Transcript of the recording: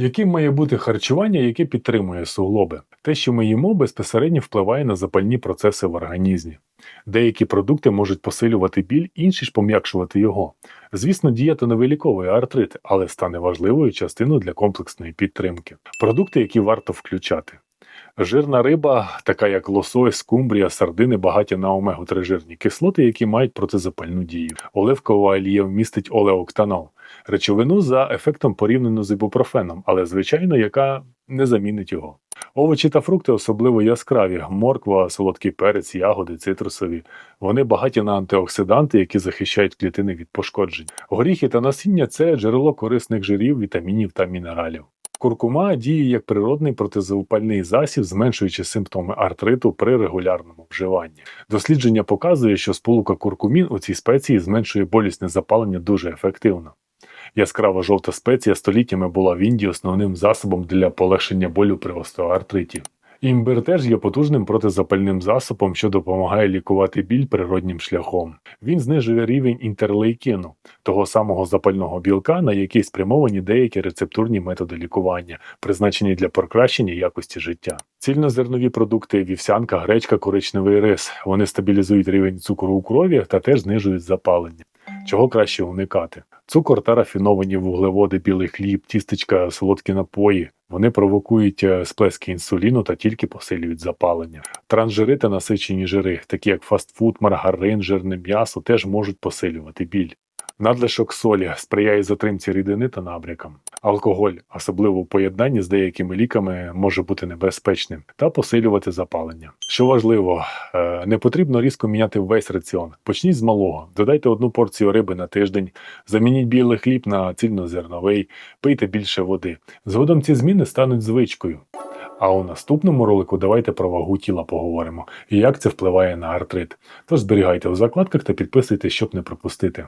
Яким має бути харчування, яке підтримує суглоби? Те, що ми їмо, безпосередньо впливає на запальні процеси в організмі. Деякі продукти можуть посилювати біль, інші ж пом'якшувати його. Звісно, дієта не виліковує артрит, але стане важливою частиною для комплексної підтримки. Продукти, які варто включати. Жирна риба, така як лосось, скумбрія, сардини, багаті на омегу-3 жирні кислоти, які мають протизапальну дію. Оливкова олія містить олеоктанол, речовину за ефектом порівняно з ібупрофеном, але звичайно, яка не замінить його. Овочі та фрукти особливо яскраві: морква, солодкий перець, ягоди, цитрусові. Вони багаті на антиоксиданти, які захищають клітини від пошкоджень. Горіхи та насіння це джерело корисних жирів, вітамінів та мінералів. Куркума діє як природний протизаупальний засіб, зменшуючи симптоми артриту при регулярному вживанні. Дослідження показує, що сполука куркумін у цій спеції зменшує болісне запалення дуже ефективно. Яскрава жовта спеція століттями була в Індії основним засобом для полегшення болю при остеоартриті. Імбир теж є потужним протизапальним засобом, що допомагає лікувати біль природнім шляхом. Він знижує рівень інтерлейкіну, того самого запального білка, на який спрямовані деякі рецептурні методи лікування, призначені для покращення якості життя. Цільнозернові продукти, вівсянка, гречка, коричневий рис. Вони стабілізують рівень цукру у крові та теж знижують запалення. Чого краще уникати? Цукор та рафіновані вуглеводи, білий хліб, тістечка, солодкі напої. Вони провокують е, сплески інсуліну та тільки посилюють запалення. Трансжири та насичені жири, такі як фастфуд, маргарин, жирне м'ясо, теж можуть посилювати біль. Надлишок солі сприяє затримці рідини та набрякам. Алкоголь, особливо в поєднанні з деякими ліками, може бути небезпечним та посилювати запалення. Що важливо, е, не потрібно різко міняти весь раціон. Почніть з малого, додайте одну порцію риби на тиждень, замініть білий хліб на цільнозерновий, пийте більше води. Згодом ці зміни стануть звичкою. А у наступному ролику давайте про вагу тіла поговоримо і як це впливає на артрит. Тож зберігайте у закладках та підписуйтесь, щоб не пропустити.